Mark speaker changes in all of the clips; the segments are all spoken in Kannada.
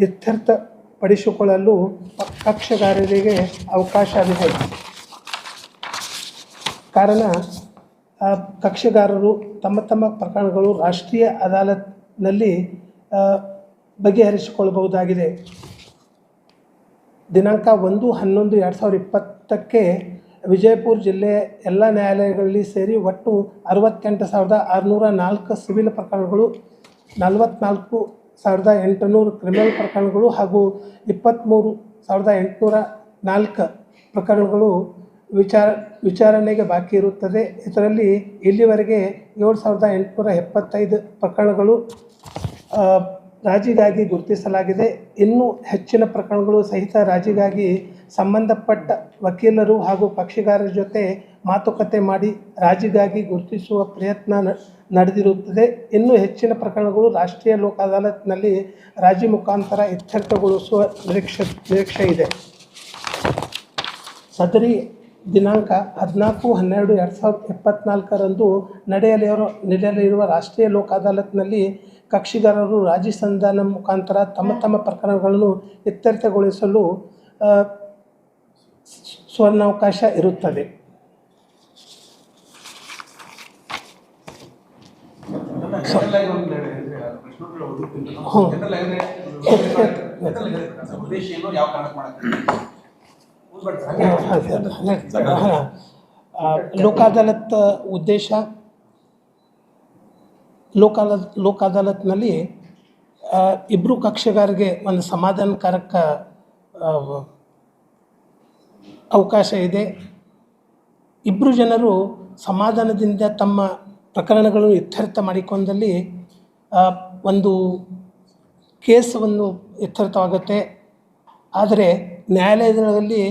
Speaker 1: ಇತ್ಯರ್ಥಪಡಿಸಿಕೊಳ್ಳಲು ಕಕ್ಷಗಾರರಿಗೆ ಅವಕಾಶವಿದೆ ಕಾರಣ ಕಕ್ಷೆಗಾರರು ತಮ್ಮ ತಮ್ಮ ಪ್ರಕರಣಗಳು ರಾಷ್ಟ್ರೀಯ ಅದಾಲತ್ನಲ್ಲಿ ಬಗೆಹರಿಸಿಕೊಳ್ಳಬಹುದಾಗಿದೆ. ದಿನಾಂಕ ಒಂದು ಹನ್ನೊಂದು ಎರಡು ಸಾವಿರದ ಇಪ್ಪತ್ತಕ್ಕೆ ವಿಜಯಪುರ ಜಿಲ್ಲೆ ಎಲ್ಲ ನ್ಯಾಯಾಲಯಗಳಲ್ಲಿ ಸೇರಿ ಒಟ್ಟು ಅರವತ್ತೆಂಟು ಸಾವಿರದ ಆರುನೂರ ನಾಲ್ಕು ಸಿವಿಲ್ ಪ್ರಕರಣಗಳು ನಲವತ್ತ್ನಾಲ್ಕು ಸಾವಿರದ ಎಂಟುನೂರು ಕ್ರಿಮಿನಲ್ ಪ್ರಕರಣಗಳು ಹಾಗೂ ಇಪ್ಪತ್ತ್ಮೂರು ಸಾವಿರದ ಎಂಟುನೂರ ನಾಲ್ಕು ಪ್ರಕರಣಗಳು ವಿಚಾರ, ವಿಚಾರಣೆಗೆ ಬಾಕಿ ಇರುತ್ತದೆ. ಇದರಲ್ಲಿ ಇಲ್ಲಿವರೆಗೆ ಏಳು ಸಾವಿರದ ಎಂಟುನೂರ ಎಪ್ಪತ್ತೈದು ಪ್ರಕರಣಗಳು ರಾಜಿಗಾಗಿ ಗುರುತಿಸಲಾಗಿದೆ. ಇನ್ನೂ ಹೆಚ್ಚಿನ ಪ್ರಕರಣಗಳು ಸಹಿತ ರಾಜಿಗಾಗಿ ಸಂಬಂಧಪಟ್ಟ ವಕೀಲರು ಹಾಗೂ ಪಕ್ಷಿಗಾರರ ಜೊತೆ ಮಾತುಕತೆ ಮಾಡಿ ರಾಜಿಗಾಗಿ ಗುರುತಿಸುವ ಪ್ರಯತ್ನ ನಡೆದಿರುತ್ತದೆ. ಇನ್ನೂ ಹೆಚ್ಚಿನ ಪ್ರಕರಣಗಳು ರಾಷ್ಟ್ರೀಯ ಲೋಕ ಅದಾಲತ್ನಲ್ಲಿ ರಾಜಿ ಮುಖಾಂತರ ಇತ್ಯರ್ಥಗೊಳಿಸುವ ನಿರೀಕ್ಷೆ ನಿರೀಕ್ಷೆ ಇದೆ. ಸದರಿ ದಿನಾಂಕ ಹದಿನಾಲ್ಕು ಹನ್ನೆರಡು ಎರಡು ಸಾವಿರದ ಇಪ್ಪತ್ನಾಲ್ಕರಂದು ನಡೆಯಲಿರೋ ನಡೆಯಲಿರುವ ರಾಷ್ಟ್ರೀಯ ಲೋಕ ಅದಾಲತ್ನಲ್ಲಿ ಕಕ್ಷಿಗಾರರು ರಾಜಿ ಸಂಧಾನ ಮುಖಾಂತರ ತಮ್ಮ ತಮ್ಮ ಪ್ರಕರಣಗಳನ್ನು ಇತ್ಯರ್ಥಗೊಳಿಸಲು ಸುವರ್ಣಾವಕಾಶ ಇರುತ್ತದೆ
Speaker 2: ಜನರಲ್ ಒಂದು ಹೇಳಿದ್ರೆ ಪ್ರಶ್ನೋತ್ತರ ಓದುತ್ತಿಲ್ಲ.
Speaker 1: ಹ್ಮ್.
Speaker 2: ಜನರಲ್ ಆಗಿದ್ರೆ ಜನರಲ್ ಆಗಿದ್ರೆ ಸರ್, ಉದ್ದೇಶ ಏನು ಯಾವ ಕಾರಣಕ್ಕೆ ಮಾಡಕ್ಕೆ ಓದ್ಬೇಡಿ ಸರ್, ಹಾಗೆ.
Speaker 1: ಹಾಂ ಲೋಕ ಅದಾಲತ್ ಉದ್ದೇಶ ಲೋಕ ಲೋಕ ಅದಾಲತ್ನಲ್ಲಿ ಇಬ್ಬರು ಕಕ್ಷೆಗಾರಿಗೆ ಒಂದು ಸಮಾಧಾನಕಾರಕ ಅವಕಾಶ ಇದೆ. ಇಬ್ಬರು ಜನರು ಸಮಾಧಾನದಿಂದ ತಮ್ಮ ಪ್ರಕರಣಗಳನ್ನು ಇತ್ಯರ್ಥ ಮಾಡಿಕೊಂಡಲ್ಲಿ ಒಂದು ಕೇಸವನ್ನು ಇತ್ಯರ್ಥವಾಗುತ್ತೆ ಆದರೆ ನ್ಯಾಯಾಲಯದಲ್ಲಿ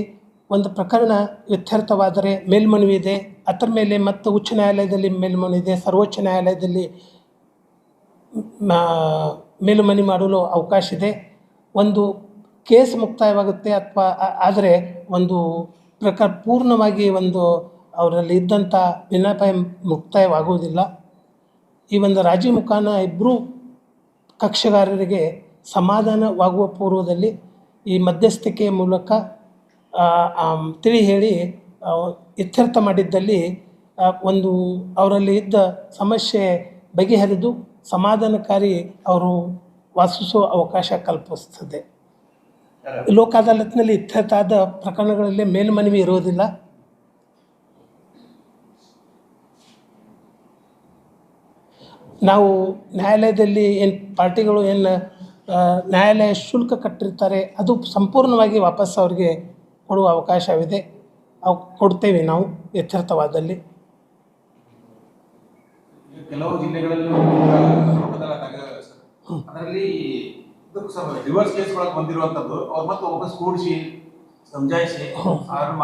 Speaker 1: ಒಂದು ಪ್ರಕರಣ ಇತ್ಯರ್ಥವಾದರೆ ಮೇಲ್ಮನವಿ ಇದೆ. ಅದರ ಮೇಲೆ ಮತ್ತು ಉಚ್ಚ ನ್ಯಾಯಾಲಯದಲ್ಲಿ ಮೇಲ್ಮನವಿ ಇದೆ. ಸರ್ವೋಚ್ಚ ನ್ಯಾಯಾಲಯದಲ್ಲಿ ಮೇಲ್ಮನವಿ ಮಾಡಲು ಅವಕಾಶ ಇದೆ. ಒಂದು ಕೇಸ್ ಮುಕ್ತಾಯವಾಗುತ್ತೆ ಅಥವಾ ಆದರೆ ಒಂದು ಪ್ರಕ ಪೂರ್ಣವಾಗಿ ಒಂದು ಅವರಲ್ಲಿ ಇದ್ದಂಥ ಭಿನ್ನಾಭಿಪ್ರಾಯ ಮುಕ್ತಾಯವಾಗುವುದಿಲ್ಲ. ಈ ಒಂದು ರಾಜಿ ಮುಖಾನ ಇಬ್ಬರೂ ಕಕ್ಷಗಾರರಿಗೆ ಸಮಾಧಾನವಾಗುವ ಪೂರ್ವದಲ್ಲಿ ಈ ಮಧ್ಯಸ್ಥಿಕೆಯ ಮೂಲಕ ತಿಳಿ ಹೇಳಿ ಇತ್ಯರ್ಥ ಮಾಡಿದ್ದಲ್ಲಿ ಒಂದು ಅವರಲ್ಲಿ ಇದ್ದ ಸಮಸ್ಯೆ ಬಗೆಹರಿದು ಸಮಾಧಾನಕಾರಿ ಅವರು ವಾಸಿಸುವ ಅವಕಾಶ ಕಲ್ಪಿಸ್ತದೆ ಲೋಕ ಅದಾಲತ್ನಲ್ಲಿ ಇತ್ಯರ್ಥ ಆದ ಪ್ರಕರಣಗಳಲ್ಲಿ ಮೇಲ್ಮನವಿ ಇರೋದಿಲ್ಲ ನಾವು ನ್ಯಾಯಾಲಯದಲ್ಲಿ ಏನು ಪಾರ್ಟಿಗಳು ಏನು ನ್ಯಾಯಾಲಯ ಶುಲ್ಕ ಕಟ್ಟಿರ್ತಾರೆ ಅದು ಸಂಪೂರ್ಣವಾಗಿ ವಾಪಸ್ ಅವ್ರಿಗೆ ಕೊಡುವ ಅವಕಾಶವಿದೆ. ಅವು ಕೊಡ್ತೇವೆ ನಾವು ಯಥಾರ್ಥವಾದಲ್ಲಿ.
Speaker 2: ಕೆಲವು ಜಿಲ್ಲೆಗಳಲ್ಲಿ ಅದರಲ್ಲಿ ರಿವರ್ಸ್ ಒಳಗೆ ಬಂದಿರುವಂಥದ್ದು ಅವ್ರು ಮತ್ತೆ ವಾಪಸ್ ಕೂಡಿಸಿ ಸಮಜಾಯಿಸಿ ಅದನ್ನ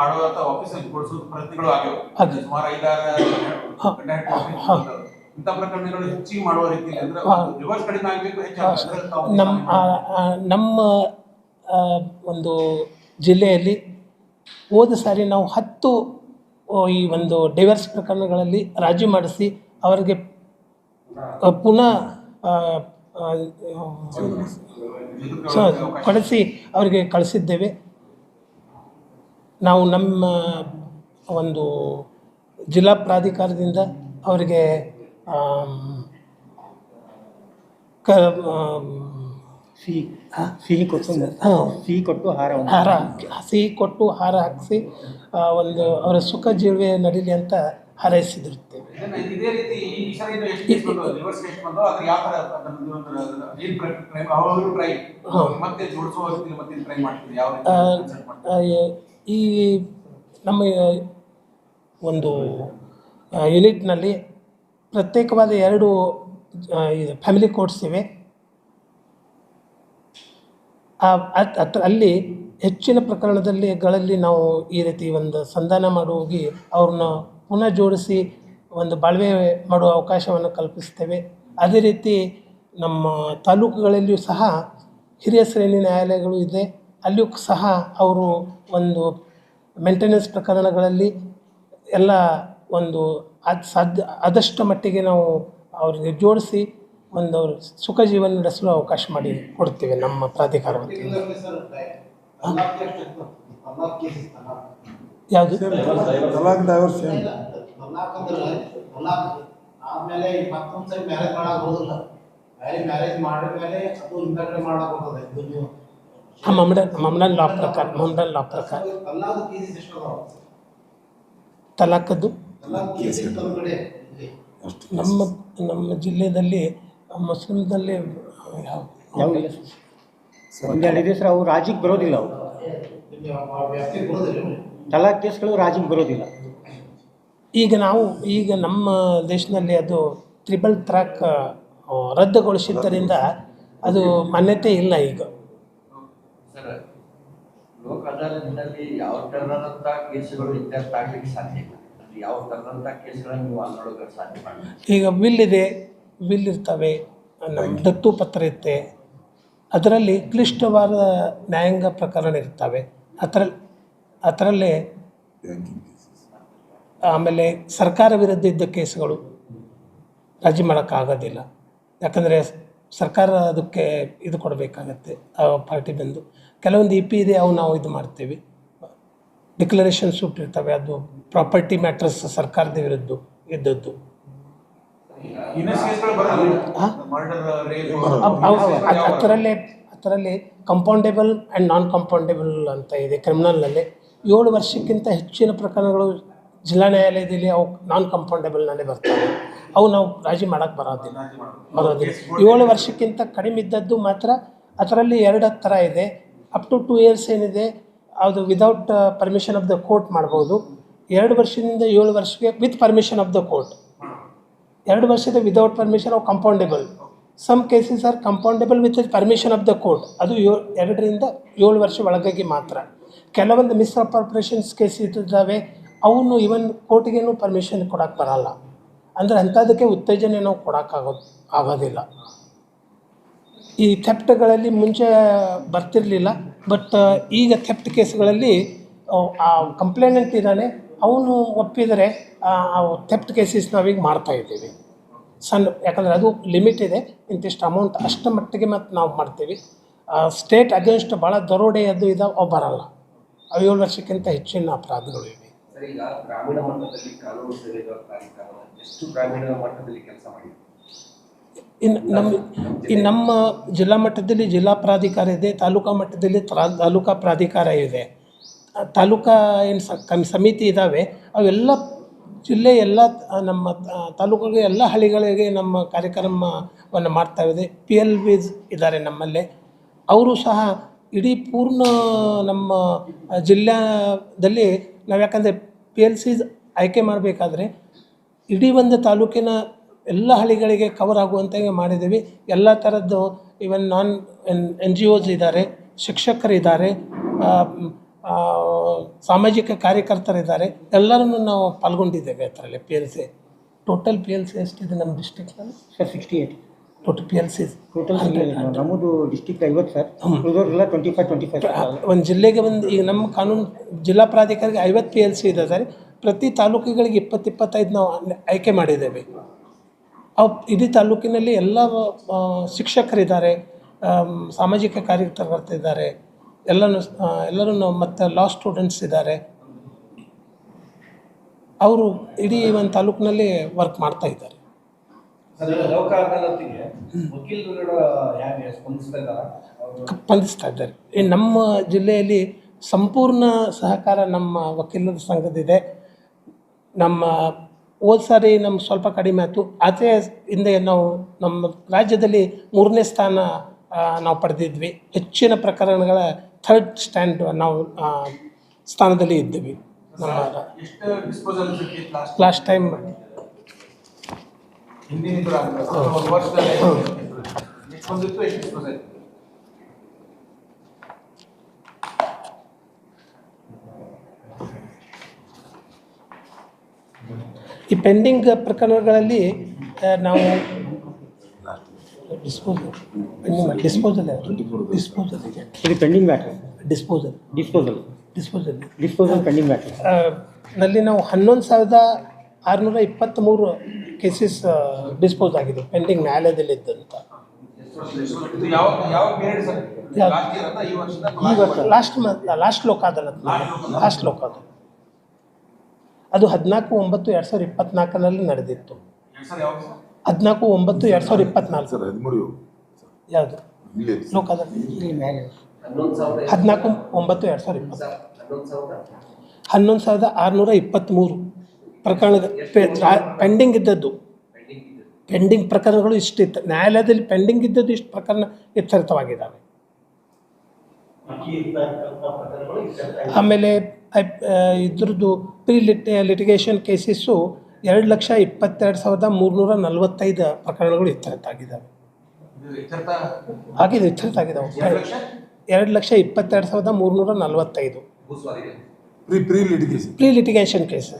Speaker 2: ವಾಪಸ್ ಕೊಡಿಸೋ ಪ್ರಯತ್ನಗಳು ಆಗ್ಯಾವ. ಸುಮಾರು ಐದಾರು
Speaker 1: ಹ.
Speaker 2: ಗಂಟೆ ವಾಪಸ್
Speaker 1: ಹ.
Speaker 2: ಬಂದವು. ಇಂಥ ಪ್ರಕರಣಗಳು ಹೆಚ್ಚಿಗೆ ಮಾಡುವ ರೀತಿಯಲ್ಲಿ ಅಂದ್ರೆ
Speaker 1: ಹ.
Speaker 2: ರಿವರ್ಸ್ ಕಡಿಮೆ ಆಗ್ಬೇಕು ಹೆಚ್ಚಾಗ್ಬೇಕು
Speaker 1: ನಮ್ಮ ನಮ್ಮ ಒಂದು ಜಿಲ್ಲೆಯಲ್ಲಿ ಹೋದ ಸಾರಿ ನಾವು ಹತ್ತು ಈ ಒಂದು ಡೈವರ್ಸ್ ಪ್ರಕರಣಗಳಲ್ಲಿ ರಾಜಿ ಮಾಡಿಸಿ ಅವರಿಗೆ ಪುನಃ ಕಳಿಸಿ ಅವರಿಗೆ ಕಳಿಸಿದ್ದೇವೆ ನಾವು ನಮ್ಮ ಒಂದು ಜಿಲ್ಲಾ ಪ್ರಾಧಿಕಾರದಿಂದ ಅವರಿಗೆ ಕ ಆಮ್,
Speaker 3: ಸಿಹಿ ಸಿಹಿ ಕೊಟ್ಟು ಸಿಹಿ ಕೊಟ್ಟು ಹಾರ
Speaker 1: ಹಾರ ಸಿಹಿ ಕೊಟ್ಟು ಹಾರ ಹಾಕಿಸಿ ಒಂದು ಅವರ ಸುಖ ಜೀವೆ ನಡೀಲಿ ಅಂತ ಹಾರೈಸಿದಿರುತ್ತೇವೆ.
Speaker 2: ಇದನ್ನ ಇದೇ ರೀತಿ ಈ ಸರಿ ಇದು ಎಷ್ಟು ಕೇಸ್ ಬಂದವು ರಿವರ್ಸ್ ಕೇಸ್ ಬಂದವು ಯಾವ ತರ ಒಂದು ಏನ್ ಟ್ರೈ ಅವರು ಟ್ರೈ ಮತ್ತೆ ಜೋಡಿಸುವ ಮತ್ತೆ ಟ್ರೈ ಮಾಡ್ತೀವಿ. ಯಾವ ರೀತಿ
Speaker 1: ಆ,
Speaker 2: ಮಾಡ್ತೀವಿ?
Speaker 1: ಈ ನಮ್ಮ ಒಂದು ಯೂನಿಟ್ನಲ್ಲಿ ಪ್ರತ್ಯೇಕವಾದ ಎರಡು ಇದು ಫ್ಯಾಮಿಲಿ ಕೋರ್ಟ್ಸ್ ಇವೆ. ಅಲ್ಲಿ ಹೆಚ್ಚಿನ ಪ್ರಕರಣದಲ್ಲಿ ಗಳಲ್ಲಿ ನಾವು ಈ ರೀತಿ ಒಂದು ಸಂಧಾನ ಮಾಡಿ ಹೋಗಿ ಅವ್ರನ್ನ ಪುನಃ ಜೋಡಿಸಿ ಒಂದು ಬಾಳ್ವೆ ಮಾಡುವ ಅವಕಾಶವನ್ನು ಕಲ್ಪಿಸ್ತೇವೆ. ಅದೇ ರೀತಿ ನಮ್ಮ ತಾಲೂಕುಗಳಲ್ಲಿಯೂ ಸಹ ಹಿರಿಯ ಶ್ರೇಣಿ ನ್ಯಾಯಾಲಯಗಳು ಇದೆ. ಅಲ್ಲಿಯೂ ಸಹ ಅವರು ಒಂದು ಮೇಂಟೆನೆನ್ಸ್ ಪ್ರಕರಣಗಳಲ್ಲಿ ಎಲ್ಲ ಒಂದು ಅದು ಸಾಧ್ಯ ಆದಷ್ಟು ಮಟ್ಟಿಗೆ ನಾವು ಅವ್ರಿಗೆ ಜೋಡಿಸಿ ಒಂದು ಅವ್ರ ಸುಖ ಜೀವನ ನಡೆಸಲು ಅವಕಾಶ ಮಾಡಿ ಕೊಡ್ತೇವೆ ನಮ್ಮ ಪ್ರಾಧಿಕಾರ ವತಿಯಿಂದ. ಯಾವುದು? ಮಮಡನ್ ಮಮಡನ್ ಲಾ ಪ್ರಕಾರ ಮಮಡನ್ ಲಾ ಪ್ರಕಾರ. ತಲಾಖದ್ದು?
Speaker 4: ಕೇಸಸ್ ನಮ್ಮ
Speaker 1: ನಮ್ಮ ನಮ್ಮ ಜಿಲ್ಲೆಯಲ್ಲಿ ಮುಸ್ಲಿಮ್ದಲ್ಲಿ ಯಾವ
Speaker 3: ಒಂದೆರಡು ಇದೆ ಸರ್ ಅವು ರಾಜ್ಯಕ್ಕೆ ಬರೋದಿಲ್ಲ ಅವು
Speaker 4: ತಲಾಖ್ ಆ ವ್ಯಾಪ್ತಿಗೆ ಬರೋದಿಲ್ಲ
Speaker 3: ತಲಾಕ್ ಕೇಸ್ಗಳು ರಾಜಿಗೆ ಬರೋದಿಲ್ಲ.
Speaker 1: ಈಗ ನಾವು ಈಗ ನಮ್ಮ ದೇಶದಲ್ಲಿ ಅದು ತ್ರಿಬಲ್ ತ್ರಾಕ್ ರದ್ದುಗೊಳಿಸಿದ್ದರಿಂದ ಅದು ಮಾನ್ಯತೆ ಇಲ್ಲ ಈಗ.
Speaker 5: ಸರ್ ಲೋಕ ಅದಾಲತ್ನಲ್ಲಿ ಯಾವ ತರಹದಂತಹ ಕೇಸುಗಳು ಇತ್ಯರ್ಥ ಆಗ್ಲಿಕ್ಕೆ ಸಾಧ್ಯ ಇಲ್ಲ. ಯಾವ ತರದಂತ ಕೇಸುಗಳನ್ನು ನೀವು ಅಲ್ಲೊಳಗೆ ಸಾಧ್ಯ ಮಾಡಿ
Speaker 1: ಈಗ ವಿಲ್ ಇದೆ ವಿಲ್ ಇರ್ತವೆ ನಮ್ಮ ದತ್ತು ಪತ್ರ ಇರುತ್ತೆ ಅದರಲ್ಲಿ ಕ್ಲಿಷ್ಟವಾದ ನ್ಯಾಯಾಂಗ ಪ್ರಕರಣ ಇರ್ತವೆ. ಅದರಲ್ಲಿ ಅದರಲ್ಲೇ ಆಮೇಲೆ ಸರ್ಕಾರ ವಿರುದ್ಧ ಇದ್ದ ಕೇಸ್ಗಳು ರಾಜಿ ಮಾಡೋಕ್ಕಾಗೋದಿಲ್ಲ. ಯಾಕಂದರೆ ಸರ್ಕಾರ ಅದಕ್ಕೆ ಇದು ಕೊಡಬೇಕಾಗತ್ತೆ ಆ ಪಾರ್ಟಿ ಬಂದು. ಕೆಲವೊಂದು ಇ ಪಿ ಇದೆ ಅವು ನಾವು ಇದು ಮಾಡ್ತೀವಿ. ಡಿಕ್ಲರೇಷನ್ ಸೂಟ್ ಇರ್ತವೆ ಅದು ಪ್ರಾಪರ್ಟಿ ಮ್ಯಾಟ್ರಸ್ ಸರ್ಕಾರದ ವಿರುದ್ಧ ಇದ್ದದ್ದು. ಅದರಲ್ಲೇ ಅದರಲ್ಲಿ ಕಂಪೌಂಡೇಬಲ್ ಆ್ಯಂಡ್ ನಾನ್ ಕಂಪೌಂಡೇಬಲ್ ಅಂತ ಇದೆ ಕ್ರಿಮಿನಲ್ನಲ್ಲಿ ಏಳು ವರ್ಷಕ್ಕಿಂತ ಹೆಚ್ಚಿನ ಪ್ರಕರಣಗಳು ಜಿಲ್ಲಾ ನ್ಯಾಯಾಲಯದಲ್ಲಿ ಅವು ನಾನ್ ಕಂಪೌಂಡೇಬಲ್ನಲ್ಲಿ ಬರ್ತವೆ. ಅವು ನಾವು ರಾಜಿ ಮಾಡೋಕ್ಕೆ ಬರೋದಿಲ್ಲ. ಬರೋದಿಲ್ಲ. ಏಳು ವರ್ಷಕ್ಕಿಂತ ಕಡಿಮೆ ಇದ್ದದ್ದು ಮಾತ್ರ ಅದರಲ್ಲಿ ಎರಡು ಥರ ಇದೆ. ಅಪ್ ಟು ಟೂ ಇಯರ್ಸ್ ಏನಿದೆ ಅದು without permission of the court ಮಾಡ್ಬೋದು. ಎರಡು ವರ್ಷದಿಂದ ಏಳು ವರ್ಷಕ್ಕೆ with permission of the court ಎರಡು ವರ್ಷದ without permission of compoundable some cases are compoundable with permission of the court ಅದು ಯೋ, ಎರಡರಿಂದ ಏಳು ವರ್ಷ ಒಳಗಾಗಿ ಮಾತ್ರ. ಕೆಲವೊಂದು ಮಿಸ್ಅಪ್ರಾಪ್ರೇಷನ್ಸ್ ಕೇಸ್ ಇದ್ದಾವೆ ಅವನು ಇವನ್ ಕೋರ್ಟಿಗೇನು ಪರ್ಮಿಷನ್ ಕೊಡೋಕ್ಕೆ ಬರಲ್ಲ. ಅಂದರೆ ಅಂಥದಕ್ಕೆ ಉತ್ತೇಜನ ನಾವು ಕೊಡೋಕ್ಕಾಗೋ ಆಗೋದಿಲ್ಲ. ಈ ಥೆಪ್ಟ್ಗಳಲ್ಲಿ ಮುಂಚೆ ಬರ್ತಿರಲಿಲ್ಲ. ಬಟ್ ಈಗ ಥೆಪ್ಟ್ ಕೇಸ್ಗಳಲ್ಲಿ, ಆ ಕಂಪ್ಲೇನೆಂಟ್ ಇದ್ದಾನೆ, ಅವನು ಒಪ್ಪಿದರೆ ಥೆಪ್ಟ್ ಕೇಸಸ್ ನಾವೀಗ ಮಾಡ್ತಾ ಇದ್ದೀವಿ. ಸಣ್ಣ, ಯಾಕಂದರೆ ಅದು ಲಿಮಿಟ್ ಇದೆ, ಇಂತಿಷ್ಟು ಅಮೌಂಟ್ ಅಷ್ಟು ಮಟ್ಟಿಗೆ ಮತ್ತು ನಾವು ಮಾಡ್ತೀವಿ. ಸ್ಟೇಟ್ ಅಗೇನ್ಸ್ಟ್ ಭಾಳ ದರೋಡೆ ಅದು ಇದಾವೆ ಬರಲ್ಲ. ಅವು ಏಳು ವರ್ಷಕ್ಕಿಂತ ಹೆಚ್ಚಿನ ಅಪರಾಧಗಳು ಇವೆ.
Speaker 5: ಗ್ರಾಮೀಣ ಮಟ್ಟದಲ್ಲಿ ಕಾನೂನು ಸೇವೆಗಳ ಎಷ್ಟು ಗ್ರಾಮೀಣ ಮಟ್ಟದಲ್ಲಿ ಕೆಲಸ ಮಾಡಿದೆ
Speaker 1: ಇನ್ನು ನಮ್ಮ ಈ ನಮ್ಮ ಜಿಲ್ಲಾ ಮಟ್ಟದಲ್ಲಿ ಜಿಲ್ಲಾ ಪ್ರಾಧಿಕಾರ ಇದೆ, ತಾಲೂಕಾ ಮಟ್ಟದಲ್ಲಿ ತ್ರಾ- ತಾಲೂಕಾ ಪ್ರಾಧಿಕಾರ ಇದೆ. ತಾಲೂಕಾ ಏನು ಕಮ್, ಸಮಿತಿ ಇದ್ದಾವೆ ಅವೆಲ್ಲ ಜಿಲ್ಲೆ ಎಲ್ಲ ನಮ್ಮ ತಾಲೂಕುಗಳಿಗೆ ತಾಲೂಕಿಗೆ ಎಲ್ಲ ಹಳ್ಳಿಗಳಿಗೆ ನಮ್ಮ ಕಾರ್ಯಕ್ರಮವನ್ನು ಮಾಡ್ತಾ ಇದೆ. ಪಿ ಎಲ್ ವಿಸ್ ಇದ್ದಾರೆ ನಮ್ಮಲ್ಲೇ. ಅವರು ಸಹ ಇಡೀ ಪೂರ್ಣ ನಮ್ಮ ಜಿಲ್ಲಾದಲ್ಲಿ ನಾವು ಯಾಕಂದರೆ ಪಿ ಎಲ್ ಸಿಸ್ ಆಯ್ಕೆ ಮಾಡಬೇಕಾದ್ರೆ ಇಡೀ ಒಂದು ತಾಲೂಕಿನ ಎಲ್ಲ ಹಳ್ಳಿಗಳಿಗೆ ಕವರ್ ಆಗುವಂತೆ ಮಾಡಿದ್ದೀವಿ. ಎಲ್ಲ ಥರದ್ದು even non N N G Os ಇದ್ದಾರೆ ಶಿಕ್ಷಕರಿದ್ದಾರೆ ಸಾಮಾಜಿಕ ಕಾರ್ಯಕರ್ತರಿದ್ದಾರೆ ಎಲ್ಲರನ್ನು ನಾವು ಪಾಲ್ಗೊಂಡಿದ್ದೇವೆ ಅದರಲ್ಲಿ P L C total P L C ಎಷ್ಟಿದೆ ನಮ್ಮ ಡಿಸ್ಟಿಕ್ನಲ್ಲಿ
Speaker 3: sir sixty eight
Speaker 1: total P L C
Speaker 3: total ನಮ್ಮದು ಡಿಸ್ಟಿಕ್ ಐವತ್ತು sir twenty five twenty five
Speaker 1: ಒಂದು ಜಿಲ್ಲೆಗೆ ಒಂದು ಈಗ ನಮ್ಮ ಕಾನೂನು ಜಿಲ್ಲಾ ಪ್ರಾಧಿಕಾರಿಗೆ ಐವತ್ತು ಪಿ ಎಲ್ ಸಿ ಇದೆ ಸರ್. ಪ್ರತಿ ತಾಲೂಕುಗಳಿಗೆ ಇಪ್ಪತ್ತು ಇಪ್ಪತ್ತೈದು ನಾವು ಆಯ್ಕೆ ಮಾಡಿದ್ದೇವೆ. ಇಡೀ ತಾಲೂಕಿನಲ್ಲಿ ಎಲ್ಲ ಶಿಕ್ಷಕರಿದ್ದಾರೆ ಸಾಮಾಜಿಕ ಕಾರ್ಯಕರ್ತರಿದ್ದಾರೆ ಎಲ್ಲನೂ ಎಲ್ಲರೂ ಮತ್ತು ಲಾ ಸ್ಟೂಡೆಂಟ್ಸ್ ಇದ್ದಾರೆ. ಅವರು ಇಡೀ ಒಂದು ತಾಲೂಕಿನಲ್ಲಿ ವರ್ಕ್ ಮಾಡ್ತಾ ಇದ್ದಾರೆ.
Speaker 6: ಸ್ಪಂದಿಸ್ತಾ ಇದ್ದಾರೆ?
Speaker 1: ಈ ನಮ್ಮ ಜಿಲ್ಲೆಯಲ್ಲಿ ಸಂಪೂರ್ಣ ಸಹಕಾರ ನಮ್ಮ ವಕೀಲರ ಸಂಘದಿದೆ ನಮ್ಮ ಹೋದ ಸಾರಿ ನಮ್ಗೆ ಸ್ವಲ್ಪ ಕಡಿಮೆ ಆಯಿತು. ಅದೇ ಹಿಂದೆ ನಾವು ನಮ್ಮ ರಾಜ್ಯದಲ್ಲಿ ಮೂರನೇ ಸ್ಥಾನ ನಾವು ಪಡೆದಿದ್ವಿ. ಹೆಚ್ಚಿನ ಪ್ರಕರಣಗಳ ಥರ್ಡ್ ಸ್ಟ್ಯಾಂಡ್ ನಾವು ಸ್ಥಾನದಲ್ಲಿ ಇದ್ದೀವಿ.
Speaker 2: ಲಾಸ್ಟ್
Speaker 1: ಟೈಮ್
Speaker 2: ಹಿಂದಿನ ಇದ್ರು ಆಗ್ತದೆ. ಒಂದು ವರ್ಷದಲ್ಲಿ ಎಷ್ಟು ಬಂದಿತ್ತು ಎಷ್ಟು ಡಿಸ್ಪೋಸ್ ಆಯ್ತು
Speaker 1: ಈ ಪೆಂಡಿಂಗ್ ಪ್ರಕರಣಗಳಲ್ಲಿ ನಾವು ಡಿಸ್ಪೋಸಲ್ ಡಿಸ್ಪೋಸಲ್ ಡಿಸ್ಪೋಸಲ್ ಇದೆ.
Speaker 3: ಇದು pending matter
Speaker 1: disposal
Speaker 3: disposal
Speaker 1: disposal
Speaker 3: disposal pending
Speaker 1: ಮ್ಯಾಟ್ರ್ನಲ್ಲಿ ನಾವು ಹನ್ನೊಂದು ಸಾವಿರದ ಆರುನೂರ ಇಪ್ಪತ್ತ್ಮೂರು ಕೇಸಸ್ ಡಿಸ್ಪೋಸ್ ಆಗಿದೆ ಪೆಂಡಿಂಗ್ ನ್ಯಾಯಾಲಯದಲ್ಲಿದ್ದಂಥ
Speaker 2: ಇದು ಯಾವ ಯಾವ ಪೀರಿಯಡ್ ಸರ್?
Speaker 1: ಯಾವ್ದು?
Speaker 2: ಲಾಸ್ಟ್ ಇಯರ್ ಈ
Speaker 1: ವರ್ಷ last month last Lok Adalat last ಲೋಕ ಅದು ಹದಿನಾಲ್ಕು ಒಂಬತ್ತು ಎರಡು ಸಾವಿರದ ಇಪ್ಪತ್ನಾಲ್ಕರಲ್ಲಿ ನಡೆದಿತ್ತು. ಹದಿನಾಲ್ಕು ಒಂಬತ್ತು ಎರಡು ಸಾವಿರದ ಇಪ್ಪತ್ನಾಲ್ಕು. ಯಾವುದು? ಹದಿನಾಲ್ಕು ಒಂಬತ್ತು ಎರಡು ಸಾವಿರದ ಇಪ್ಪತ್ತು.
Speaker 6: ಹನ್ನೊಂದು ಸಾವಿರದ
Speaker 1: ಆರುನೂರ ಇಪ್ಪತ್ತ್ಮೂರು ಪ್ರಕರಣದ ಪೆಂಡಿಂಗ್ ಇದ್ದದ್ದು.
Speaker 6: ಪೆಂಡಿಂಗ್
Speaker 1: ಪ್ರಕರಣಗಳು ಇಷ್ಟಿತ್ತು ನ್ಯಾಯಾಲಯದಲ್ಲಿ ಪೆಂಡಿಂಗ್ ಇದ್ದದ್ದು ಇಷ್ಟು ಪ್ರಕರಣ ಇತ್ಯರ್ಥವಾಗಿದ್ದಾವೆ ಆಮೇಲೆ ಐ- ಇದ್ರದ್ದು ಪ್ರೀ ಲಿಟ್ ಲಿಟಿಗೇಷನ್ ಕೇಸಸ್ಸು ಎರಡು ಲಕ್ಷ ಇಪ್ಪತ್ತೆರಡು ಸಾವಿರದ ಮೂರುನೂರ ನಲವತ್ತೈದು ಪ್ರಕರಣಗಳು ಇತ್ಯರ್ಥ ಆಗಿದ್ದಾವೆ ಆಗಿದೆ ಇತ್ಯರ್ಥ ಆಗಿದ್ದಾವೆ
Speaker 2: ಎರಡು ಲಕ್ಷ?
Speaker 1: ಎರಡು ಲಕ್ಷ ಇಪ್ಪತ್ತೆರಡು ಸಾವಿರದ ಮೂರುನೂರ ನಲವತ್ತೈದು.
Speaker 7: ಪ್ರೀ ಲಿಟಿಗೇಷನ್
Speaker 1: ಕೇಸ್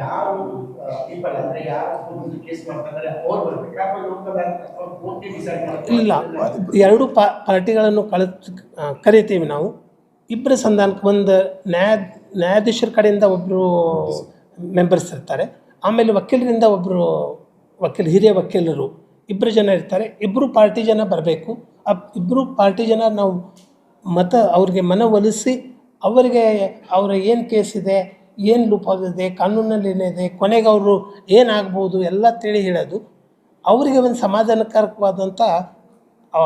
Speaker 4: ಯಾವ ಪೀಪಲ್ ಅಂದ್ರೆ ಯಾರು ಕೇಸ್ ಮಾಡ್ತಾರೆ ಅವ್ರು ಬರ್ಬೇಕಾ. ಅಥವಾ ಲೋಕ ಅದಾಲತ್ ಅಥವಾ ಡಿಸೈಡ್ ಮಾಡ್ತಾರೆ
Speaker 1: ಇಲ್ಲ. ಎರಡು ಪಾ ಪಾರ್ಟಿಗಳನ್ನು ಕಳ ಕರಿತೀವಿ ನಾವು. ಇಬ್ಬರ ಸಂಧಾನಕ್ಕೆ ಒಂದು ನ್ಯಾಯ ನ್ಯಾಯಾಧೀಶರ ಕಡೆಯಿಂದ ಒಬ್ಬರು ಮೆಂಬರ್ಸ್ ಇರ್ತಾರೆ. ಆಮೇಲೆ ವಕೀಲರಿಂದ ಒಬ್ಬರು ವಕೀಲ ಹಿರಿಯ ವಕೀಲರು ಇಬ್ಬರು ಜನ ಇರ್ತಾರೆ. ಇಬ್ಬರು ಪಾರ್ಟಿ ಜನ ಬರಬೇಕು. ಆ ಇಬ್ಬರು ಪಾರ್ಟಿ ಜನ ನಾವು ಮತ ಅವ್ರಿಗೆ ಮನವೊಲಿಸಿ ಅವರಿಗೆ ಅವರ ಏನು ಕೇಸ್ ಇದೆ ಏನು ಲೂಪಾಗಿದೆ ಇದೆ ಕಾನೂನಲ್ಲಿ ಏನಿದೆ ಕೊನೆಗೆ ಅವರು ಏನಾಗ್ಬೋದು ಎಲ್ಲ ತಿಳಿ ಹೇಳೋದು. ಅವರಿಗೆ ಒಂದು ಸಮಾಧಾನಕಾರಕವಾದಂಥ ಆ,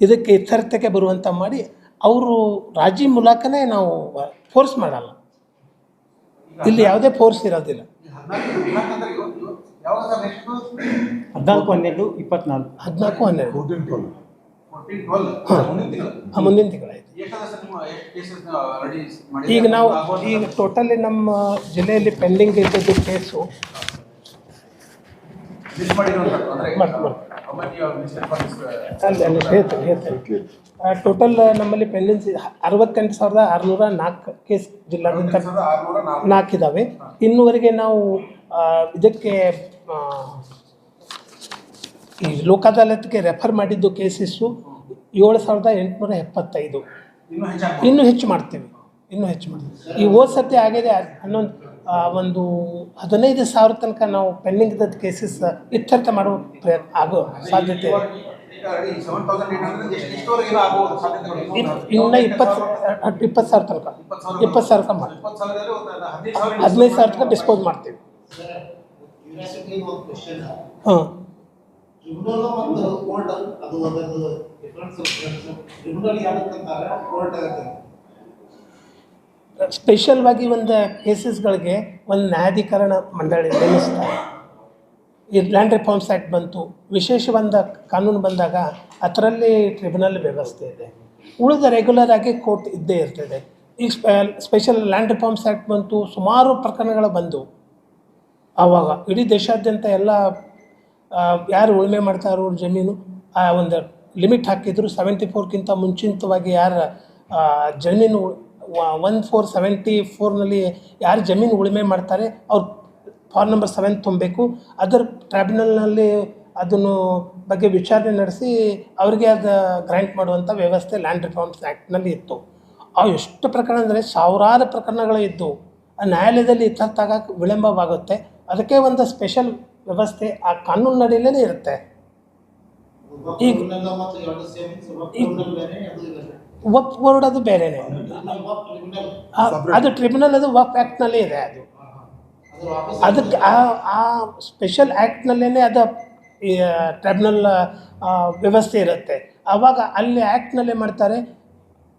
Speaker 1: ಇದಕ್ಕೆ ಇತ್ಯರ್ಥಕ್ಕೆ ಬರುವಂಥ ಮಾಡಿ ಅವರು ರಾಜಿ ಮೂಲಕನೇ ನಾವು ಫೋರ್ಸ್ ಮಾಡಲ್ಲ. ಇಲ್ಲಿ ಯಾವುದೇ ಫೋರ್ಸ್ ಇರೋದಿಲ್ಲ.
Speaker 2: ಹದಿನಾಲ್ಕು
Speaker 3: ಹನ್ನೆರಡು ಇಪ್ಪತ್ನಾಲ್ಕು.
Speaker 1: ಹದಿನಾಲ್ಕು ಹನ್ನೆರಡು.
Speaker 2: ಮುಂದಿನ ತಿಂಗಳು.
Speaker 1: ಆ ಮುಂದಿನ ತಿಂಗಳಾಯ್ತು ಈಗ ನಾವು ಈಗ ಟೋಟಲಿ ನಮ್ಮ ಜಿಲ್ಲೆಯಲ್ಲಿ ಪೆಂಡಿಂಗ್ ಇದ್ದದ್ದು ಕೇಸು ಹೇಳ್ತೇನೆ ಹೇಳ್ತೇನೆ. ಟೋಟಲ್ ನಮ್ಮಲ್ಲಿ ಪೆಂಡಿಂಗ್ಸ್ ಅರವತ್ತೆಂಟು ಸಾವಿರದ ಆರುನೂರ ನಾಲ್ಕು ಕೇಸ್
Speaker 2: ಜಿಲ್ಲಾಡಳಿತ ನಾಲ್ಕು.
Speaker 1: ಇದ್ದಾವೆ ಇನ್ನುವರೆಗೆ ನಾವು ಇದಕ್ಕೆ ಈ ಲೋಕ ಅದಾಲತ್ಗೆ ರೆಫರ್ ಮಾಡಿದ್ದು ಕೇಸಸ್ಸು ಏಳು ಸಾವಿರದ ಎಂಟುನೂರ ಎಪ್ಪತ್ತೈದು.
Speaker 2: ಇನ್ನೂ
Speaker 1: ಹೆಚ್ಚು ಮಾಡ್ತೀವಿ. ಇನ್ನೂ ಹೆಚ್ಚು ಮಾಡ್ತೀವಿ. ಈ ಹೋದ ಸತಿ ಆಗಿದೆ ಹನ್ನೊಂದು ಒಂದು ಹದಿನೈದು ಸಾವಿರ ತನಕ ನಾವು ಪೆಂಡಿಂಗ್ ಇದ್ದ ಕೇಸಸ್ ಇತ್ಯರ್ಥ ಮಾಡುವ ಪ್ರಯತ್ನ ಆಗೋ ಸಾಧ್ಯತೆ ಇದೆ.
Speaker 2: ಈಗ already 7,800 ಎಷ್ಟು- ಎಷ್ಟುವರೆಗೆ ಆಗ್ಬೋದು ಸಾಧ್ಯತೆಗಳು?
Speaker 1: ಇನ್- ಇನ್ನು ಇಪ್ಪತ್ತು ಇಪ್ಪತ್ತು ಸಾವಿರ ತನಕ.
Speaker 2: ಇಪ್ಪತ್ತು ಸಾವಿರ
Speaker 1: ತನಕ ಮಾಡಿ
Speaker 2: ಇಪ್ಪತ್ತು ಸಾವಿರದಲ್ಲಿ ಒಂದು ಹದಿನೈದು ಸಾವಿರ
Speaker 1: ತನಕ ಡಿಸ್ಪೋಸ್ ಮಾಡ್ತೀವಿ. ಹಾಂ. ಸ್ಪೆಷಲ್ವಾಗಿ ಒಂದು ಕೇಸಸ್ಗಳಿಗೆ ಒಂದು ನ್ಯಾಯಾಧಿಕರಣ ಮಂಡಳಿ ನೇಮಿಸ್ತಾರೆ. ಈ ಲ್ಯಾಂಡ್ ರಿಫಾರ್ಮ್ಸ್ ಆ್ಯಕ್ಟ್ ಬಂತು. ವಿಶೇಷ ಒಂದು ಕಾನೂನು ಬಂದಾಗ ಅದರಲ್ಲಿ ಟ್ರಿಬ್ಯುನಲ್ ವ್ಯವಸ್ಥೆ ಇದೆ. ಉಳಿದ ರೆಗ್ಯುಲರ್ ಆಗಿ ಕೋರ್ಟ್ ಇದ್ದೇ ಇರ್ತದೆ. ಈ ಸ್ಪೆಷಲ್ ಲ್ಯಾಂಡ್ ರಿಫಾರ್ಮ್ಸ್ ಆ್ಯಕ್ಟ್ ಬಂತು, ಸುಮಾರು ಪ್ರಕರಣಗಳು ಬಂದವು ಆವಾಗ ಇಡೀ ದೇಶಾದ್ಯಂತ ಎಲ್ಲ ಯಾರು ಉಳುಮೆ ಮಾಡ್ತಾರೋ ಜಮೀನು, ಆ ಒಂದು ಲಿಮಿಟ್ ಹಾಕಿದ್ರು ಸೆವೆಂಟಿ ಫೋರ್ಗಿಂತ ಮುಂಚಿತವಾಗಿ ಯಾರು ಜಮೀನು ಒನ್ ಫೋರ್ ಸೆವೆಂಟಿ ಫೋರ್ನಲ್ಲಿ ಯಾರು ಜಮೀನು ಉಳುಮೆ ಮಾಡ್ತಾರೆ, ಅವ್ರು ಫಾರ್ಮ್ ನಂಬರ್ ಸೆವೆನ್ ತುಂಬಬೇಕು. ಅದರ ಟ್ರೈಬ್ಯುನಲ್ನಲ್ಲಿ ಅದನ್ನು ಬಗ್ಗೆ ವಿಚಾರಣೆ ನಡೆಸಿ ಅವರಿಗೆ ಅದು ಗ್ರ್ಯಾಂಟ್ ಮಾಡುವಂಥ ವ್ಯವಸ್ಥೆ ಲ್ಯಾಂಡ್ ರಿಫಾರ್ಮ್ಸ್ ಆ್ಯಕ್ಟ್ನಲ್ಲಿ ಇತ್ತು. ಅವು ಎಷ್ಟು ಪ್ರಕರಣ ಅಂದರೆ ಸಾವಿರಾರು ಪ್ರಕರಣಗಳು ಇದ್ದವು ಆ ನ್ಯಾಯಾಲಯದಲ್ಲಿ ತತ್ತಾಗಕ್ಕೆ ವಿಳಂಬವಾಗುತ್ತೆ. ಅದಕ್ಕೆ ಒಂದು ಸ್ಪೆಷಲ್ ವ್ಯವಸ್ಥೆ ಆ ಕಾನೂನು ನಡೆಯಲ್ಲೇ ಇರುತ್ತೆ ಈಗ-
Speaker 4: ಕ್ರಿಮಿನಲ್ ಮತ್ತು ಎರಡು ಸೇಮ್ ಕ್ರಿಮಿನಲ್ ಬೇರೆ ಅದು ಬೇರೆ
Speaker 1: ವಕ್ ವರ್ಡ್ ಅದು ಬೇರೆನೇ. ಅದು ಟ್ರಿಬ್ಯುನಲ್ ಅದು ವಕ್ ಆ್ಯಕ್ಟ್ನಲ್ಲೇ ಇದೆ ಅದು. ಅದಕ್ಕೆ ಆ ಆ ಸ್ಪೆಷಲ್ ಆ್ಯಕ್ಟ್ನಲ್ಲೇ ಅದು ಟ್ರಿಬ್ಯುನಲ್ ವ್ಯವಸ್ಥೆ ಇರುತ್ತೆ. ಆವಾಗ ಅಲ್ಲಿ ಆ್ಯಕ್ಟ್ನಲ್ಲೇ ಮಾಡ್ತಾರೆ.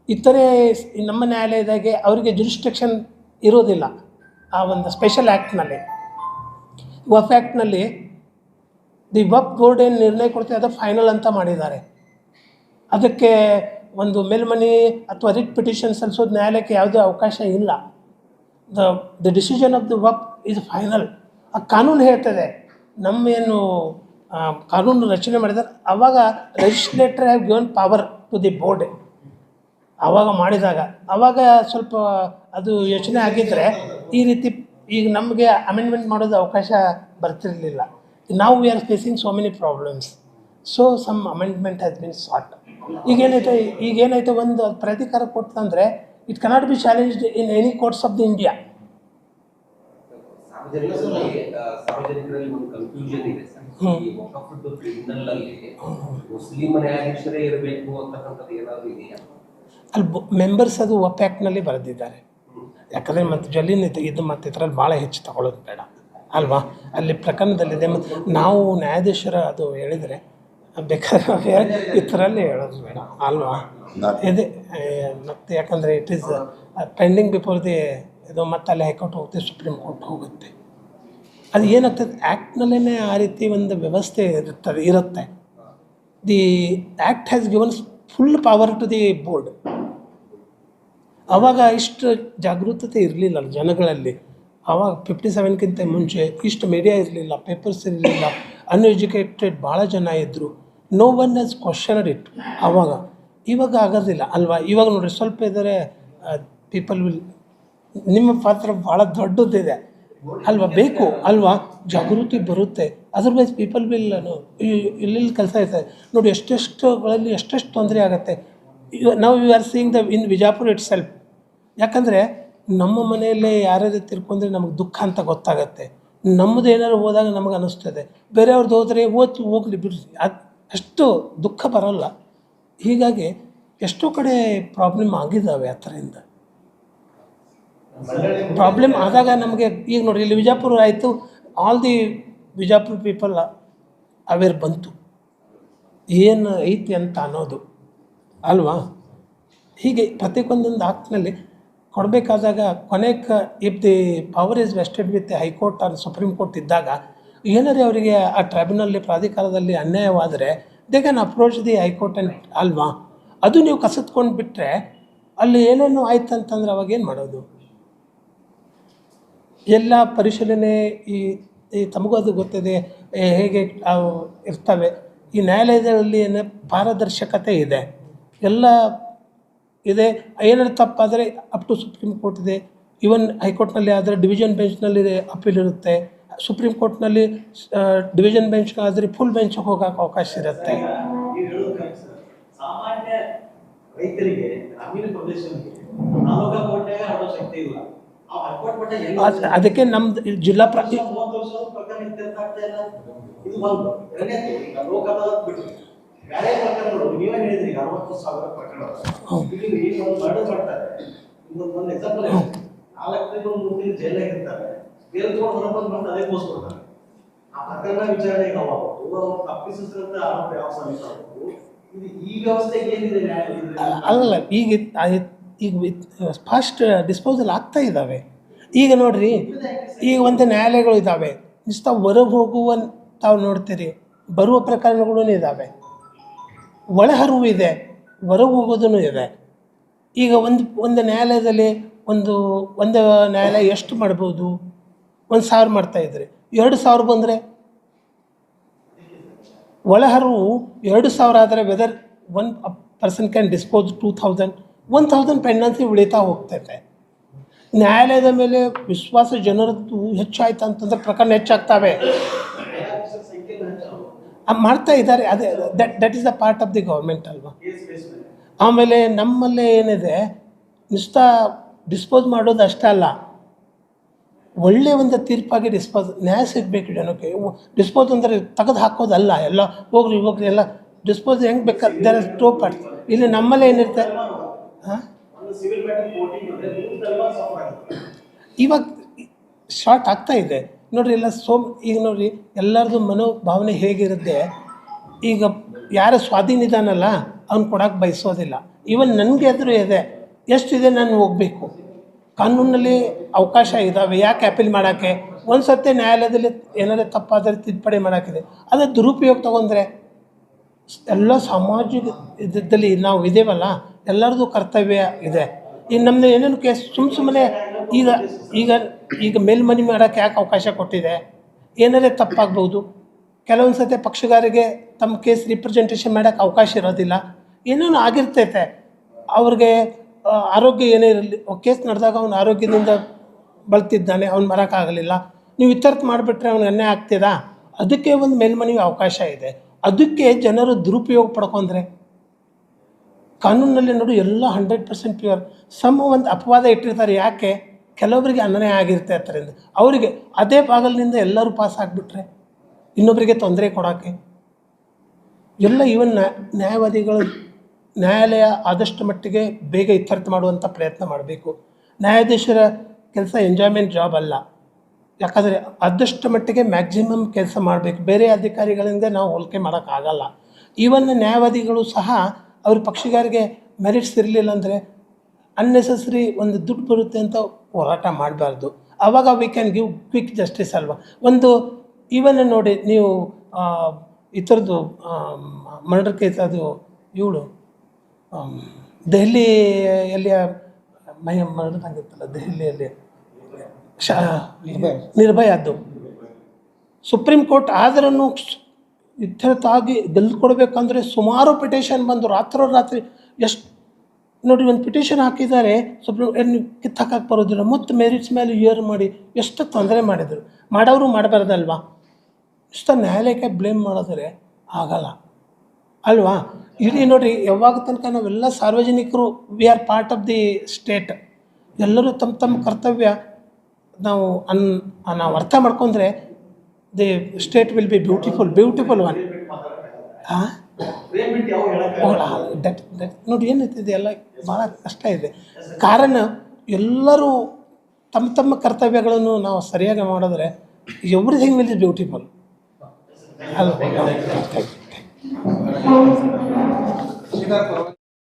Speaker 1: ಇತರೆ ನಮ್ಮ ನ್ಯಾಯಾಲಯದಾಗೆ ಅವರಿಗೆ ಜುರಿಸ್ಟ್ರಿಕ್ಷನ್ ಇರೋದಿಲ್ಲ. ಆ ಒಂದು ಸ್ಪೆಷಲ್ ಆ್ಯಕ್ಟ್ನಲ್ಲಿ ವಫ್ ಆ್ಯಕ್ಟ್ನಲ್ಲಿ ದಿ ವಕ್ ಬೋರ್ಡ್ ಏನು ನಿರ್ಣಯ ಕೊಡ್ತೀವಿ ಅದು ಫೈನಲ್ ಅಂತ ಮಾಡಿದ್ದಾರೆ. ಅದಕ್ಕೆ ಒಂದು ಮೇಲ್ಮನಿ ಅಥವಾ ರಿಟ್ ಪಿಟಿಷನ್ ಸಲ್ಲಿಸೋದು ನ್ಯಾಯಾಲಯಕ್ಕೆ ಯಾವುದೇ ಅವಕಾಶ ಇಲ್ಲ. The the decision of the Waqf is final ಆ ಕಾನೂನು ಹೇಳ್ತದೆ, ನಮ್ಮೇನು ಕಾನೂನು ರಚನೆ ಮಾಡಿದ್ದಾರೆ. ಆವಾಗ legislator have given power to the board ಆವಾಗ ಮಾಡಿದಾಗ ಆವಾಗ ಸ್ವಲ್ಪ ಅದು ಯೋಚನೆ ಆಗಿದ್ದರೆ ಈ ರೀತಿ, ಈಗ ನಮಗೆ ಅಮೆಂಡ್ಮೆಂಟ್ ಮಾಡೋದು ಅವಕಾಶ ಬರ್ತಿರಲಿಲ್ಲ. ನಾವು we are facing so many problems so some amendment has been sought ಈಗೇನೈತೆ ಈಗೇನೈತೆ ಒಂದು ಪ್ರಾಧಿಕಾರ ಕೊಟ್ಟಂದರೆ it cannot be challenged in any courts of the India
Speaker 6: ಸಾರ್ವಜನಿಕರಲ್ಲಿ ಆ, ಸಾರ್ವಜನಿಕರಲ್ಲಿ ಒಂದು ಕನ್ಫ್ಯೂಷನ್ ಇದೆ ಸರ್.
Speaker 1: ಹ್ಮ್.
Speaker 6: ಈ ವಕಫ್ ಟ್ರಿಬ್ಯುನಲ್ ಅಲ್ಲಿ ಮುಸ್ಲಿಂ ನ್ಯಾಯಾಧೀಶರೇ ಇರಬೇಕು ಅಂತಕ್ಕಂಥದ್ದು ಏನಾದ್ರು ಇದೆಯಾ?
Speaker 1: ಅಲ್ಲಿ ಮೆಂಬರ್ಸ್ ಅದು ಒಪ್ಯಾಕ್ಟ್ನಲ್ಲಿ ಬರೆದಿದ್ದಾರೆ. ಯಾಕಂದರೆ ಮತ್ತೆ ಜಲ್ಲಿನ ಇದು ಮತ್ತು ಇದರಲ್ಲಿ ಭಾಳ ಹೆಚ್ಚು ತಗೊಳ್ಳೋದು ಬೇಡ. ಅಲ್ವಾ? ಅಲ್ಲಿ ಪ್ರಕರಣದಲ್ಲಿದೆ. ಮತ್ತು ನಾವು ನ್ಯಾಯಾಧೀಶರ ಅದು ಹೇಳಿದರೆ, ಬೇಕಾದ್ರೆ ಈ ಥರಲ್ಲಿ ಹೇಳೋದು ಬೇಡ. ಅಲ್ವಾ? ಇದೆ ಮತ್ತು ಯಾಕಂದರೆ it is pending before the ಇದು ಮತ್ತೆ ಅಲ್ಲಿ ಹೈಕೋರ್ಟ್ ಹೋಗುತ್ತೆ, ಸುಪ್ರೀಂ ಕೋರ್ಟ್ ಹೋಗುತ್ತೆ. ಅದು ಏನಾಗ್ತದೆ? ಆ್ಯಕ್ಟ್ನಲ್ಲೇ ಆ ರೀತಿ ಒಂದು ವ್ಯವಸ್ಥೆ ಇರುತ್ತದೆ, ಇರುತ್ತೆ. The act has given full power to the board ಅವಾಗ ಇಷ್ಟು ಜಾಗೃತತೆ ಇರಲಿಲ್ಲ ಜನಗಳಲ್ಲಿ. ಆವಾಗ ಫಿಫ್ಟಿ ಸೆವೆನ್ಗಿಂತ ಮುಂಚೆ ಇಷ್ಟು ಮೀಡಿಯಾ ಇರಲಿಲ್ಲ ಪೇಪರ್ಸ್ ಇರಲಿಲ್ಲ ಅನ್ಎಜುಕೇಟೆಡ್ ಭಾಳ ಜನ ಇದ್ದರು no one has questioned it ಆವಾಗ ಇವಾಗ ಆಗೋದಿಲ್ಲ ಅಲ್ವಾ? ಇವಾಗ ನೋಡಿ ಸ್ವಲ್ಪ ಇದ್ದರೆ ಪೀಪಲ್ ವಿಲ್ ನಿಮ್ಮ ಪಾತ್ರ ಭಾಳ ದೊಡ್ಡದಿದೆ. ಅಲ್ವಾ? ಬೇಕು, ಅಲ್ವಾ? ಜಾಗೃತಿ ಬರುತ್ತೆ. ಅದರ್ವೈಸ್ ಪೀಪಲ್ ವಿಲ್ ಇಲ್ಲಿ ಕೆಲಸ ಇರ್ತದೆ. ನೋಡಿ ಎಷ್ಟೆಷ್ಟುಗಳಲ್ಲಿ ಎಷ್ಟೆಷ್ಟು ತೊಂದರೆ ಆಗುತ್ತೆ. ನಾವು you are seeing the in Vijapur itself ಯಾಕಂದರೆ ನಮ್ಮ ಮನೆಯಲ್ಲೇ ಯಾರ್ಯಾರು ತಿರ್ಕೊಂಡ್ರೆ ನಮಗೆ ದುಃಖ ಅಂತ ಗೊತ್ತಾಗುತ್ತೆ. ನಮ್ಮದು ಏನಾದ್ರು ಹೋದಾಗ ನಮಗೆ ಅನ್ನಿಸ್ತದೆ ಬೇರೆಯವ್ರದ್ದು ಹೋದರೆ ಓದ್ತು ಹೋಗ್ಲಿ ಬಿಡ್ರಿ ಅಷ್ಟು ದುಃಖ ಬರೋಲ್ಲ. ಹೀಗಾಗಿ ಎಷ್ಟೋ ಕಡೆ ಪ್ರಾಬ್ಲಮ್ ಆಗಿದ್ದಾವೆ ಆ ಥರದಿಂದ ಪ್ರಾಬ್ಲಮ್ ಆದಾಗ ನಮಗೆ ಈಗ ನೋಡಿ ಇಲ್ಲಿ ವಿಜಾಪುರ ಆಯಿತು. All the Vijapura people aware ಬಂತು. ಏನು ಐತಿ ಅಂತ ಅನ್ನೋದು. ಅಲ್ವಾ? ಹೀಗೆ ಪ್ರತಿಯೊಂದೊಂದು ಆಕ್ಟ್ನಲ್ಲಿ ಕೊಡಬೇಕಾದಾಗ ಕೊನೆಗೆ if the power is vested with high court or supreme court ಇದ್ದಾಗ ಏನಾರೇ ಅವರಿಗೆ ಆ ಟ್ರೈಬ್ಯುನಲ್ಲಿ ಪ್ರಾಧಿಕಾರದಲ್ಲಿ ಅನ್ಯಾಯವಾದರೆ they can approach the high court and ಅಲ್ವಾ? ಅದು ನೀವು ಕಸತ್ಕೊಂಡು ಬಿಟ್ಟರೆ ಅಲ್ಲಿ ಏನೇನು ಆಯ್ತು ಅಂತಂದ್ರೆ ಅವಾಗ ಏನು ಮಾಡೋದು? ಎಲ್ಲ ಪರಿಶೀಲನೆ ಈ ಈ ತಮಗೂ ಅದು ಗೊತ್ತಿದೆ ಹೇಗೆ ಇರ್ತವೆ. ಈ ನ್ಯಾಯಾಲಯದಲ್ಲಿ ಏನು ಪಾರದರ್ಶಕತೆ ಇದೆ. ಎಲ್ಲ ಇದೆ. ಏನಾದ್ರು ತಪ್ಪಾದರೆ ಅಪ್ ಟು ಸುಪ್ರೀಂ ಕೋರ್ಟ್ ಇದೆ. ಈವನ್ ಹೈಕೋರ್ಟ್ನಲ್ಲಿ ಆದರೆ ಡಿವಿಷನ್ ಬೆಂಚ್ನಲ್ಲಿ ಅಪೀಲ್ ಇರುತ್ತೆ. ಸುಪ್ರೀಂ ಕೋರ್ಟ್ನಲ್ಲಿ ಡಿವಿಷನ್ ಬೆಂಚ್ ಆದರೆ ಫುಲ್ ಬೆಂಚ್ಗೆ ಹೋಗೋಕೆ ಅವಕಾಶ ಇರುತ್ತೆ. ಅದಕ್ಕೆ ನಮ್ದು ಜಿಲ್ಲಾ ಪ್ರ
Speaker 4: ಅರವತ್ತು ಸಾವಿರ ಪ್ರಕರಣ. ಇಲ್ಲಿ ಈಗ ಒಂದು ಮರ್ಡರ್ ಮಾಡ್ತಾರೆ. ಒಂದು ಒಂದು ಎಕ್ಸಾಂಪಲ್ ನಾಲ್ಕರಿಂದ ಒಂದು ಮೂರು ತಿಂಗಳು ಜೈಲಾಗಿರ್ತಾರೆ ಬೇರೆ ತಗೊಂಡು ಹೊರಬಂದು ಬಂದು ಅದೇ ಕೊಡ್ತಾರೆ. ಆ ಪ್ರಕರಣ ವಿಚಾರಣೆ ನಾವು ಅವರು ತಪ್ಪಿಸಿದಂತ ಆರೋಪ ಯಾವ ಸಲ್ಲಿಸ ಇದು ಈ ವ್ಯವಸ್ಥೆಗೆ ಏನಿದೆ ನ್ಯಾಯ
Speaker 1: ಅಲ್ಲ ಈಗ ಈಗ ಫಾಸ್ಟ್ ಡಿಸ್ಪೋಸಲ್ ಆಗ್ತಾ ಇದ್ದಾವೆ. ಈಗ ನೋಡ್ರಿ ಈಗ ಒಂದು ನ್ಯಾಯಾಲಯಗಳು ಇದ್ದಾವೆ. ಇಷ್ಟ ಹೊರಗೆ ಹೋಗುವ ತಾವು ನೋಡ್ತೀರಿ. ಬರುವ ಪ್ರಕರಣಗಳೂ ಇದ್ದಾವೆ. ಒಳಹರಿವು ಇದೆ ಹೊರಗೆ ಹೋಗೋದೂ ಇದೆ. ಈಗ ಒಂದು ಒಂದು ನ್ಯಾಯಾಲಯದಲ್ಲಿ ಒಂದು ಒಂದು ನ್ಯಾಯಾಲಯ ಎಷ್ಟು ಮಾಡ್ಬೋದು? ಒಂದು ಸಾವಿರ ಮಾಡ್ತಾಯಿದ್ರೆ ಎರಡು ಸಾವಿರ ಬಂದರೆ? ಒಳಹರಿವು ಎರಡು ಸಾವಿರ ಆದರೆ whether one person can dispose two thousand one thousand pendency ಉಳಿತಾ ಹೋಗ್ತೈತೆ. ನ್ಯಾಯಾಲಯದ ಮೇಲೆ ವಿಶ್ವಾಸ ಜನರದ್ದು ಹೆಚ್ಚಾಯ್ತು ಅಂತಂದ್ರೆ ಪ್ರಕರಣ ಹೆಚ್ಚಾಗ್ತವೆ
Speaker 4: ನ್ಯಾಯಾಧೀಶರ ಸಂಖ್ಯೆನೂ ಹೆಚ್ಚು.
Speaker 1: ಆ ಮಾಡ್ತಾ ಇದ್ದಾರೆ. ಅದೇ that that is the part of the government ಅಲ್ವಾ? ಆಮೇಲೆ ನಮ್ಮಲ್ಲೇ ಏನಿದೆ ನಿಷ್ಠ ಡಿಸ್ಪೋಸ್ ಮಾಡೋದು ಅಷ್ಟೇ ಅಲ್ಲ. ಒಳ್ಳೆ ಒಂದು ತೀರ್ಪಾಗಿ ಡಿಸ್ಪೋಸ್ ನ್ಯಾಯ ಸಿಗಬೇಕು ಜನಕ್ಕೆ ಡಿಸ್ಪೋಸ್ ಅಂದರೆ ತೆಗೆದು ಹಾಕೋದಲ್ಲ ಎಲ್ಲ ಹೋಗ್ರಿ ಹೋಗ್ರಿ ಎಲ್ಲ ಡಿಸ್ಪೋಸ್ ಹೆಂಗೆ ಬೇಕಾದ ಟೂ ಪಾರ್ಟ್ಸ್ ಇಲ್ಲಿ ನಮ್ಮಲ್ಲೇ ಏನಿರುತ್ತೆ? ಹಾಂ? ಇವಾಗ ಶಾರ್ಟ್ ಆಗ್ತಾ ಇದೆ. ನೋಡ್ರಿ ಎಲ್ಲ ಸೋಮ್ ಈಗ ನೋಡ್ರಿ ಎಲ್ಲರದು ಮನೋಭಾವನೆ ಹೇಗಿರುತ್ತೆ, ಈಗ ಯಾರ ಸ್ವಾಧೀನ ಇದ್ದಾನಲ್ಲ ಅವ್ನು ಕೊಡೋಕೆ ಬಯಸೋದಿಲ್ಲ. ಈವನ್ ನನಗೆ ಆದರೂ ಇದೆ, ಎಷ್ಟಿದೆ ನಾನು ಹೋಗಬೇಕು. ಕಾನೂನಲ್ಲಿ ಅವಕಾಶ ಇದ್ದಾವೆ ಯಾಕೆ ಅಪೀಲ್ ಮಾಡೋಕ್ಕೆ? ಒಂದು ಸತಿ ನ್ಯಾಯಾಲಯದಲ್ಲಿ ಏನಾದರೂ ತಪ್ಪಾದರೆ ತಿದ್ದುಪಡಿ ಮಾಡೋಕ್ಕಿದೆ. ಅದೇ ದುರುಪಯೋಗ ತೊಗೊಂಡ್ರೆ, ಎಲ್ಲ ಸಾಮಾಜಿಕ ಇದರಲ್ಲಿ ನಾವು ಇದ್ದೇವಲ್ಲ ಎಲ್ಲರದು ಕರ್ತವ್ಯ ಇದೆ. ಈಗ ನಮ್ಮದು ಏನೇನು ಕೇಸ್ ಸುಮ್ಮ ಸುಮ್ಮನೆ ಈಗ ಈಗ ಈಗ ಮೇಲ್ಮನಿ ಮಾಡೋಕ್ಕೆ ಯಾಕೆ ಅವಕಾಶ ಕೊಟ್ಟಿದೆ? ಏನಾರೇ ತಪ್ಪಾಗ್ಬೋದು ಕೆಲವೊಂದು ಸತಿ ಪಕ್ಷಗಾರರಿಗೆ ತಮ್ಮ ಕೇಸ್ ರಿಪ್ರೆಸೆಂಟೇಷನ್ ಮಾಡೋಕ್ಕೆ ಅವಕಾಶ ಇರೋದಿಲ್ಲ. ಏನೇನು ಆಗಿರ್ತೈತೆ. ಅವ್ರಿಗೆ ಆರೋಗ್ಯ ಏನೇ ಇರಲಿ ಕೇಸ್ ನಡೆದಾಗ ಅವನ ಆರೋಗ್ಯದಿಂದ ಬಳ್ತಿದ್ದಾನೆ ಅವ್ನು ಬರೋಕ್ಕಾಗಲಿಲ್ಲ ನೀವು ಇತ್ಯರ್ಥ ಮಾಡಿಬಿಟ್ರೆ ಅವ್ನಿಗೆ ಅನ್ಯಾಯ ಆಗ್ತಿದಾ? ಅದಕ್ಕೆ ಒಂದು ಮೇಲ್ಮನವಿ ಅವಕಾಶ ಇದೆ. ಅದಕ್ಕೆ ಜನರು ದುರುಪಯೋಗ ಪಡ್ಕೊಂಡ್ರೆ? ಕಾನೂನಲ್ಲಿ ನೋಡು, ಎಲ್ಲ ಹಂಡ್ರೆಡ್ ಪರ್ಸೆಂಟ್ ಪ್ಯೂರ್ ಸಮ ಒಂದು ಅಪವಾದ ಇಟ್ಟಿರ್ತಾರೆ. ಯಾಕೆ? ಕೆಲವೊಬ್ಬರಿಗೆ ಅನ್ಯಾಯ ಆಗಿರುತ್ತೆ ಅದರಿಂದ ಅವರಿಗೆ ಅದೇ ಬಾಗಲಿನಿಂದ ಎಲ್ಲರೂ ಪಾಸ್ ಆಗಿಬಿಟ್ರೆ ಇನ್ನೊಬ್ಬರಿಗೆ ತೊಂದರೆ ಕೊಡೋಕ್ಕೆ ಎಲ್ಲ ಇವನ್ ನ್ಯಾಯವಾದಿಗಳು ನ್ಯಾಯಾಲಯ ಆದಷ್ಟು ಮಟ್ಟಿಗೆ ಬೇಗ ಇತ್ಯರ್ಥ ಮಾಡುವಂಥ ಪ್ರಯತ್ನ ಮಾಡಬೇಕು. ನ್ಯಾಯಾಧೀಶರ ಕೆಲಸ ಎಂಜಾಯ್ಮೆಂಟ್ ಜಾಬ್ ಅಲ್ಲ. ಯಾಕಂದರೆ ಆದಷ್ಟು ಮಟ್ಟಿಗೆ ಮ್ಯಾಕ್ಸಿಮಮ್ ಕೆಲಸ ಮಾಡಬೇಕು. ಬೇರೆ ಅಧಿಕಾರಿಗಳಿಂದ ನಾವು ಹೋಲಿಕೆ ಮಾಡೋಕ್ಕಾಗಲ್ಲ. ಈವನ್ ನ್ಯಾಯವಾದಿಗಳು ಸಹ ಅವ್ರ ಪಕ್ಷಗಾರಿಗೆ ಮೆರಿಟ್ಸ್ ಇರಲಿಲ್ಲ ಅಂದರೆ ಅನ್ನೆಸೆಸರಿ ಒಂದು ದುಡ್ಡು ಬರುತ್ತೆ ಅಂತ ಹೋರಾಟ ಮಾಡಬಾರ್ದು. ಆವಾಗ we can give quick justice ಅಲ್ವಾ? ಒಂದು ಈವನ್ ನೋಡಿ ನೀವು ಈ ಥರದ್ದು ಮರ್ಡರ್ ಕೇಸ್ ಅದು ಇವಳು ದೆಹಲಿಯಲ್ಲಿ ಮೈ ಮರ್ಡರ್ ಆಗಿತ್ತಲ್ಲ, ದೆಹಲಿಯಲ್ಲಿ. ಶಾ ಅದು ಸುಪ್ರೀಂ ಕೋರ್ಟ್ ಆದ್ರೂ ಇತ್ಯರ್ಥ ಆಗಿ ಗೆಲ್ಕೊಡ್ಬೇಕಂದ್ರೆ ಸುಮಾರು ಪಿಟಿಷನ್ ಬಂದು ರಾತ್ರೋರಾತ್ರಿ ಎಷ್ಟು ನೋಡಿ, ಒಂದು ಪಿಟಿಷನ್ ಹಾಕಿದ್ದಾರೆ. ಸ್ವಲ್ಪ ಏನು ಕಿತ್ತಾಕಕ್ಕೆ ಬರೋದಿಲ್ಲ. ಮತ್ತು ಮೆರಿಟ್ಸ್ ಮೇಲೆ ಇಯರ್ ಮಾಡಿ ಎಷ್ಟು ತೊಂದರೆ ಮಾಡಿದರು. ಮಾಡೋರು ಮಾಡಬಾರ್ದಲ್ವಾ? ಇಷ್ಟು ನ್ಯಾಯಾಲಯಕ್ಕೆ ಬ್ಲೇಮ್ ಮಾಡೋದ್ರೆ ಆಗಲ್ಲ. ಅಲ್ವಾ? ಇಲ್ಲಿ ನೋಡಿ, ಯಾವಾಗ ತನಕ ನಾವೆಲ್ಲ ಸಾರ್ವಜನಿಕರು we are part of the state ಎಲ್ಲರೂ ತಮ್ಮ ತಮ್ಮ ಕರ್ತವ್ಯ ನಾವು ಅನ್, ನಾವು ಅರ್ಥ ಮಾಡ್ಕೊಂಡ್ರೆ the state will be beautiful beautiful one ಹಾಂ ದಟ್ ದಟ್ ನೋಡಿ ಏನೈತಿದೆ ಎಲ್ಲ ಭಾಳ ಕಷ್ಟ ಇದೆ. ಕಾರಣ ಎಲ್ಲರೂ ತಮ್ಮ ತಮ್ಮ ಕರ್ತವ್ಯಗಳನ್ನು ನಾವು ಸರಿಯಾಗಿ ಮಾಡಿದ್ರೆ ಎವ್ರಿಥಿಂಗ್ ವಿಲ್ ಇಸ್ ಬ್ಯೂಟಿಫುಲ್. ಅಲ್ವಾ